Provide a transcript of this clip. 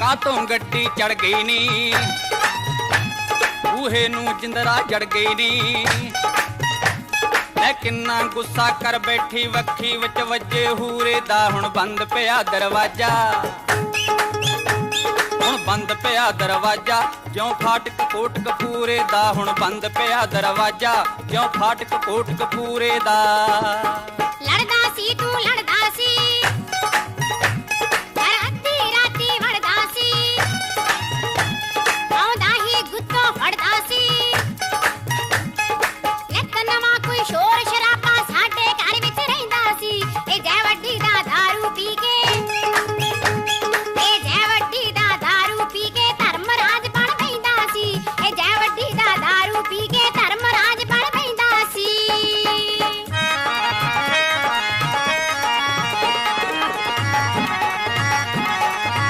ਕਾਤੋਂ ਗੱਡੀ ਚੜ ਗਈ ਨੀ? ਬੂਹੇ ਨੂੰ ਜਿੰਦਰਾ ਜੜ ਗਈ ਨੀ। ਮੈਂ ਕਿੰਨਾ ਗੁੱਸਾ ਕਰ ਬੈਠੀ ਵੱਖੀ ਵਿੱਚ ਵੱਜੇ ਹੂਰੇ ਦਾ ਹੁਣ ਬੰਦ ਪਿਆ ਦਰਵਾਜ਼ਾ। ਹੁਣ ਬੰਦ ਪਿਆ ਦਰਵਾਜ਼ਾ। ਜਿਉਂ ਫਾਟਕ ਕੋਟ ਕਪੂਰੇ ਦਾ ਹੁਣ ਬੰਦ ਪਿਆ ਦਰਵਾਜ਼ਾ। ਜਿਉਂ ਫਾਟਕ ਕੋਟ ਕਪੂਰੇ ਦਾ।